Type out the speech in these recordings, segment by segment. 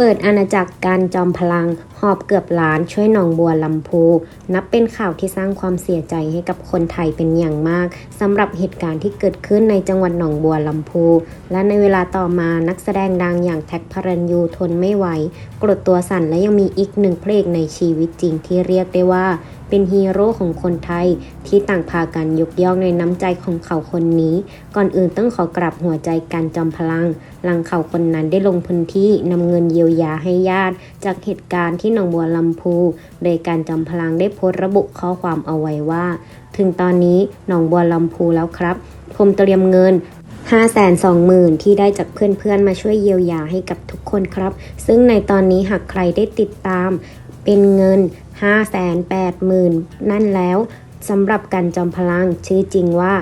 เปิดอาณาจักรการจอมพลัง หอบเกือบล้านช่วยหนองบัวลำพู นับเป็นข่าวที่สร้างความเสียใจให้กับคนไทยเป็นอย่างมากสำหรับเหตุการณ์ที่เกิดขึ้นในจังหวัดหนองบัวลำพู และในเวลาต่อมานักแสดงดังอย่างแท็กพระรันยูทนไม่ไหวกรดตัวสั่นและยังมีอีกหนึ่งเพลงในชีวิตจริงที่เรียกได้ว่าเป็นฮีโร่ของคนไทยที่ต่างพากันยกย่องในน้ำใจของเขาคนนี้ ก่อนอื่นต้องขอกราบหัวใจการจอมพลัง หลังเขาคนนั้นได้ลงพื้นที่นำเงินเยียวยาให้ญาติ จากเหตุการณ์ที่หนองบัวลำพู โดยการจอมพลังได้โพสต์ระบุข้อความเอาไว้ว่า ถึงตอนนี้หนองบัวลำพูแล้วครับ ผมเตรียมเงิน5 2 0 0 0 0 ที่ได้จากเพื่อนๆ มาช่วยเยียวยาให้กับทุกคนครับ ซึ่งในตอนนี้หากใครได้ติดตาม เป็นเงิน 5 8 0 0 0 0 นั่นแล้วสำหรับการจอมพลังชื่อจริงว่า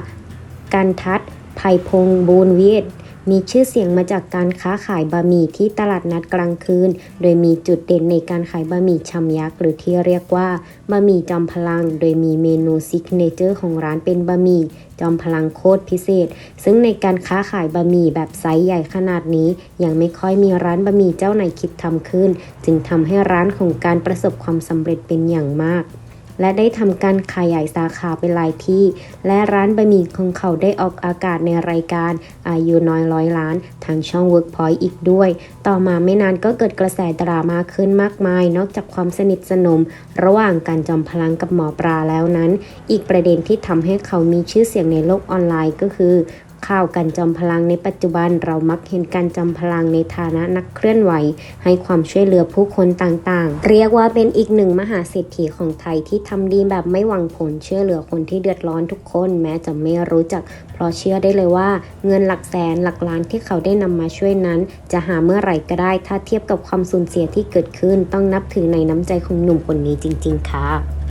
กันทัศภัยพงษ์บูนเวียด มีชื่อเสียงมาจากการค้าขายบะหมี่ที่ตลาดนัดกลางคืน โดยมีจุดเด่นในการขายบะหมี่ชำยักษ์หรือที่เรียกว่าบะหมี่จอมพลัง โดยมีเมนูซิกเนเจอร์ของร้านเป็นบะหมี่จอมพลังโคตรพิเศษ ซึ่งในการค้าขายบะหมี่แบบไซส์ใหญ่ขนาดนี้ ยังไม่ค่อยมีร้านบะหมี่เจ้าไหนคิดทำขึ้น จึงทำให้ร้านของการประสบความสำเร็จเป็นอย่างมาก และได้ทำการขยายสาขาไปหลายที่ และร้านบะหมี่ของเขาได้ออกอากาศในรายการอายุน้อยร้อยล้าน ทางช่อง Workpoint อีกด้วย ต่อมาไม่นานก็เกิดกระแสดราม่าขึ้นมากมาย นอกจากความสนิทสนม ระหว่างการจอมพลังกับหมอปลาแล้วนั้น อีกประเด็นที่ทำให้เขามีชื่อเสียงในโลกออนไลน์ก็คือ ข่าวการจอมพลังในปัจจุบันเรามักเห็นการจอมพลังในฐานะนักเคลื่อนไหว ให้ความช่วยเหลือผู้คนต่างๆ เรียกว่าเป็นอีกหนึ่งมหาเศรษฐีของไทยที่ทำดีแบบไม่หวังผลช่วยเหลือคนที่เดือดร้อนทุกคน แม้จะไม่รู้จัก เพราะเชื่อได้เลยว่า เงินหลักแสนหลักล้านที่เขาได้นำมาช่วยนั้น จะหาเมื่อไหร่ก็ได้ ถ้าเทียบกับความสูญเสียที่เกิดขึ้นต้องนับถือในน้ำใจของหนุ่มคนนี้จริง ๆ ค่ะ